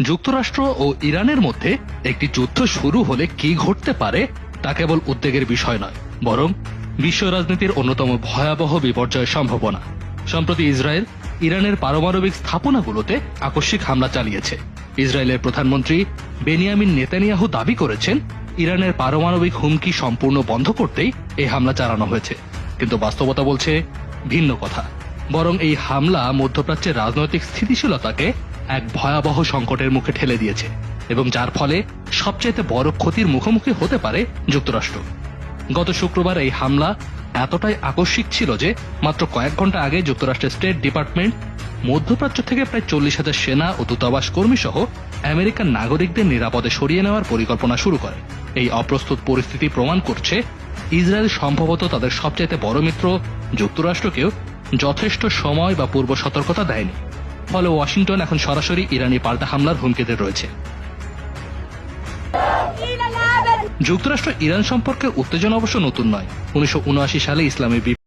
যুক্তরাষ্ট্র ও ইরানের মধ্যে একটি যুদ্ধ শুরু হলে কি ঘটতে পারে তা কেবল উদ্বেগের বিষয় নয়, বরং বিশ্ব রাজনীতির অন্যতম ভয়াবহ বিপর্যয়ের সম্ভাবনা। সম্প্রতি ইসরায়েল ইরানের পারমাণবিক স্থাপনাগুলোতে আকস্মিক হামলা চালিয়েছে। ইসরায়েলের প্রধানমন্ত্রী বেনিয়ামিন নেতানিয়াহু দাবি করেছেন, ইরানের পারমাণবিক হুমকি সম্পূর্ণ বন্ধ করতেই এই হামলা চালানো হয়েছে। কিন্তু বাস্তবতা বলছে ভিন্ন কথা। বরং এই হামলা মধ্যপ্রাচ্যের রাজনৈতিক স্থিতিশীলতাকে এক ভয়াবহ সংকটের মুখে ঠেলে দিয়েছে এবং যার ফলে সবচাইতে বড় ক্ষতির মুখোমুখি হতে পারে যুক্তরাষ্ট্র। গত শুক্রবার এই হামলা এতটাই আকস্মিক ছিল যে মাত্র কয়েক ঘণ্টা আগে যুক্তরাষ্ট্রের স্টেট ডিপার্টমেন্ট, মধ্যপ্রাচ্য থেকে প্রায় চল্লিশ হাজার সেনা ও দূতাবাস কর্মী সহ আমেরিকান নাগরিকদের নিরাপদে সরিয়ে নেওয়ার পরিকল্পনা শুরু করে। এই অপ্রস্তুত পরিস্থিতি প্রমাণ করছে ইসরায়েল সম্ভবত তাদের সবচাইতে বড় মিত্র যুক্তরাষ্ট্রকেও যথেষ্ট সময় বা পূর্ব সতর্কতা দেয়নি। ফলে ওয়াশিংটন এখন সরাসরি ইরানি পাল্টা হামলার হুমকিতে রয়েছে। যুক্তরাষ্ট্র ইরান সম্পর্কে উত্তেজনা অবশ্য নতুন নয়। উনিশশো সালে ইসলামী